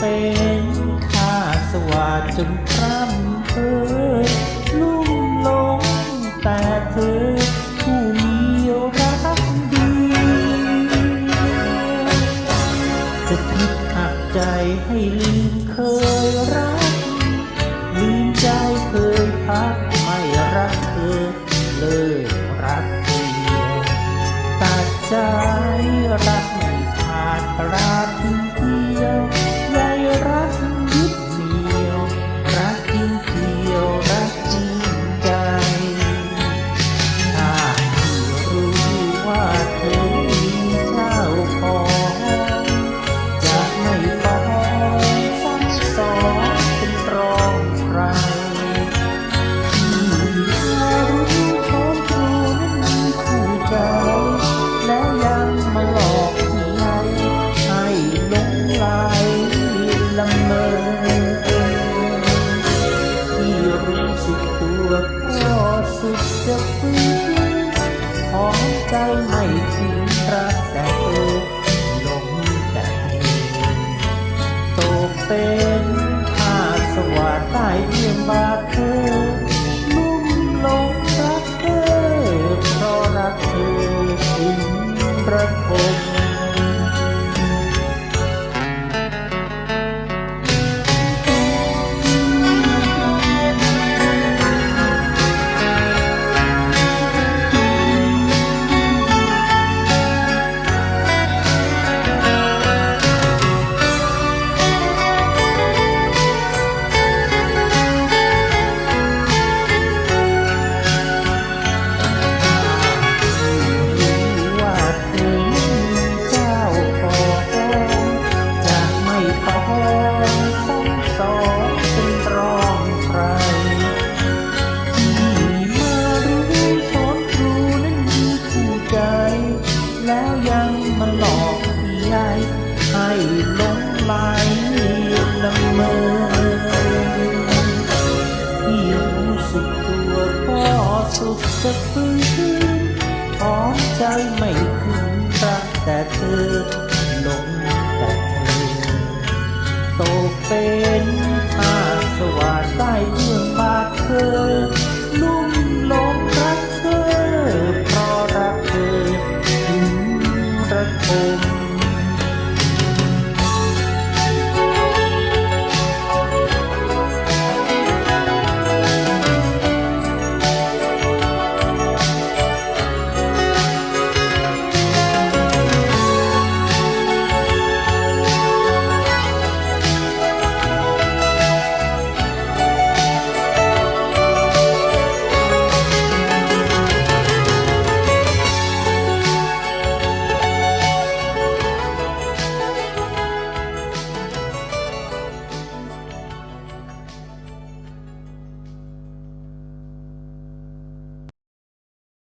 เป็นข้าสวัสดจนพร่ำเพ้อลุ่มลงแต่เธอผู้มีรักดี จะทิดหักใจให้ลืมเคยรัก จะฟื้นของใจไม่ทิ้งรักแต่เธอลงแต่เธอตกเป็นผ้าสวัสดิ์ใต้เยี่ยมบาท แต่เธอหลงแต่เธอตกเป็น